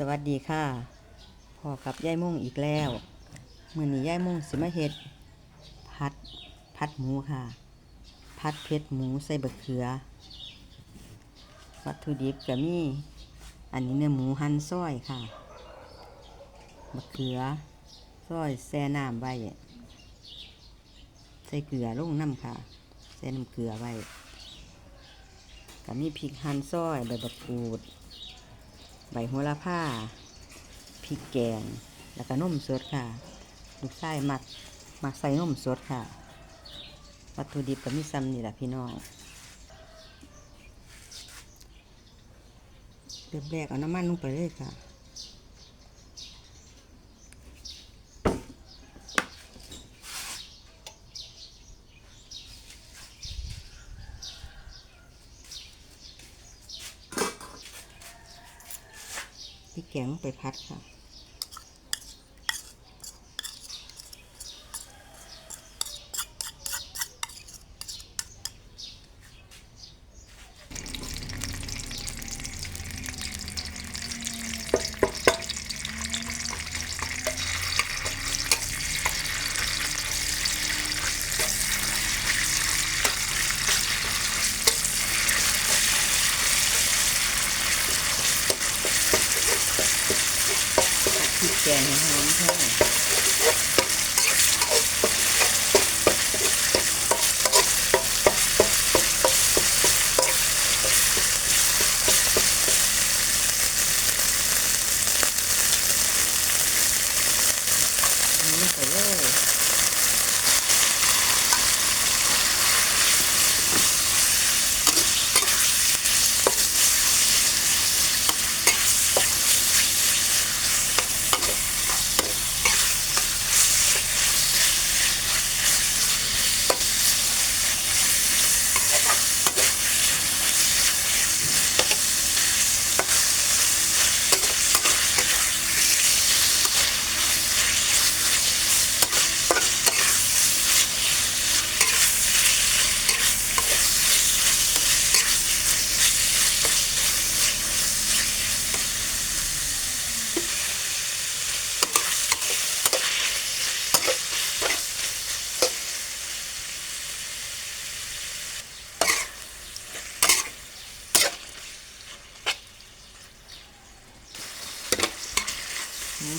สวัสดีค่ะพอกับย่ายมุ่งอีกแล้วมือนี้ย่ายมุ่งสิมาเฮ็ดพัดพัดหมูค่ะ พัดเผ็ดหมูใส่บะเขือ วัตถุดิบก็มีอันนี้เนื้อหมูหั่นซอยค่ะบะเขือซอยแซ่น้ำไว้ใส่เกลือลงน้ำค่ะใส่น้ำเกลือไว้ก็มีพริกหั่นซอยใบบักกูด ใบโหระพาพริกแกง แล้วก็นมสดค่ะ ลูกไส้มักมักใส่นมสดค่ะ วัตถุดิบก็มีซ้ำนี่แหละพี่น้องเริ่มแรกเอาน้ำมันลงไปเลยค่ะ พริกแกงลงไปพัดค่ะ แกงให้หอมค่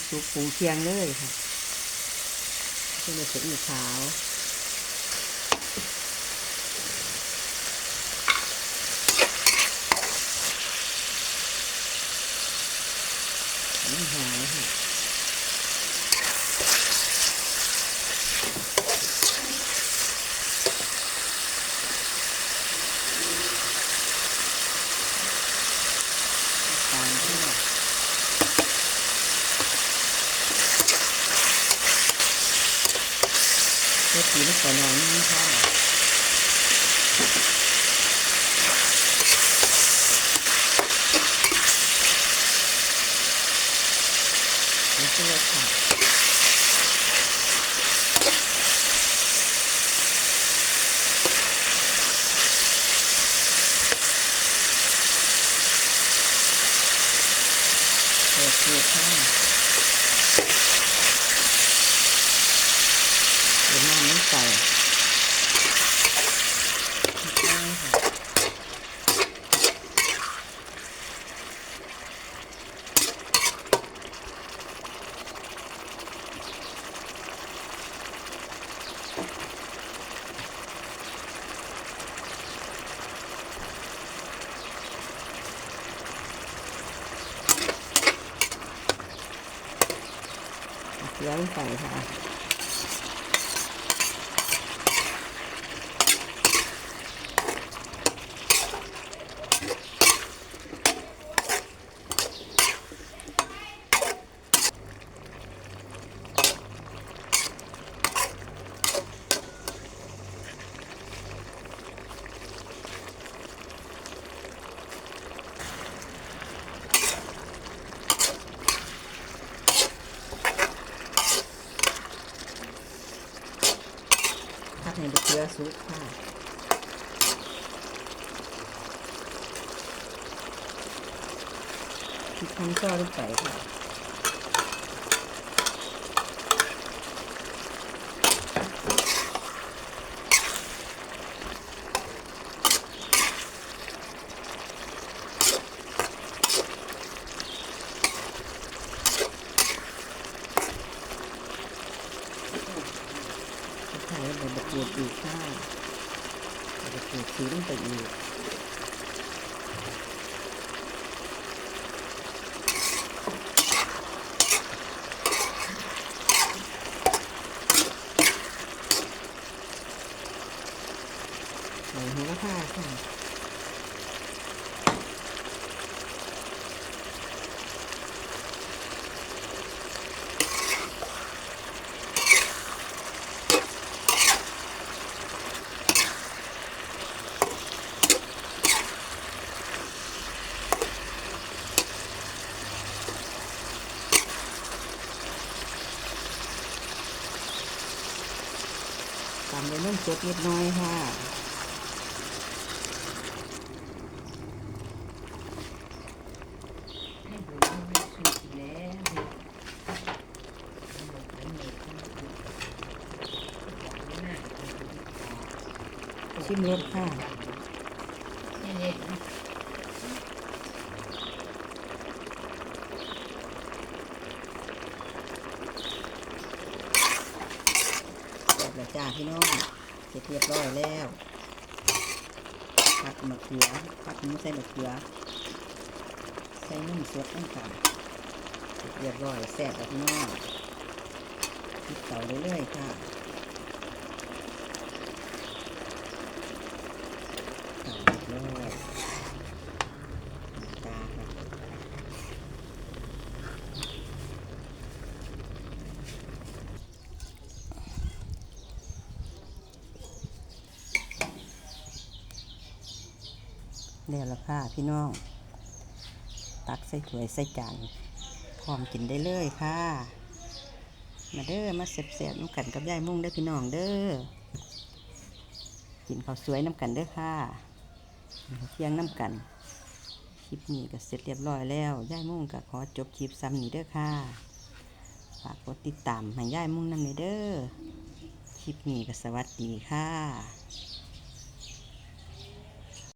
สุกปรุงเคียงเลยค่ะเพื่อจะอีขาว นี่หายค่ะตามที่ เพื่อตีลูกกระนองนี่ค่ะนี่คือค่ะ โอเคค่ะเดี๋ยวน้ำ ใส่ได้ค่ะเอาเกลือลงไปค่ะพักให้เกลือสุกค่ะพริกทั้งซ้อลงไปค่ะ ใส่ใบมะกรูดอีกค่ะใบมะกรูดชื้นไปอีกใส่หัวข้าค่ะ ตำด้วยน้ำสดนิดหน้อยค่ะชิมรสค่ะ เสร็จ แล้วจ้าพี่น้องเสร็จเรียบร้อยแล้วผัดมะเขือผัดหมูใส่มะเขือใส่นุ่มสดตั้งกันเสร็จเรียบร้อยแซ่บแล้วพี่น้องพริกเตาเรื่อยๆค่ะเตาเรื่อยๆตาค่ะ แล้วละค่ะพี่น้อง ตักใส่ถ้วยใส่จานพร้อมกินได้เลยค่ะ มาเด้อมาเสบๆน้ำกันกับยายมุ่งได้พี่น้องเด้อกินข้าวสวยน้ำกันเด้อค่ะเที่ยงน้ำกันคลิปนี้ก็เสร็จเรียบร้อยแล้วยายมุ่งก็ขอจบคลิปซ้ำนี้เด้อค่ะฝากกดติดตามให้ยายมุ่งนำเลยเด้อคลิปนี้ก็สวัสดีค่ะ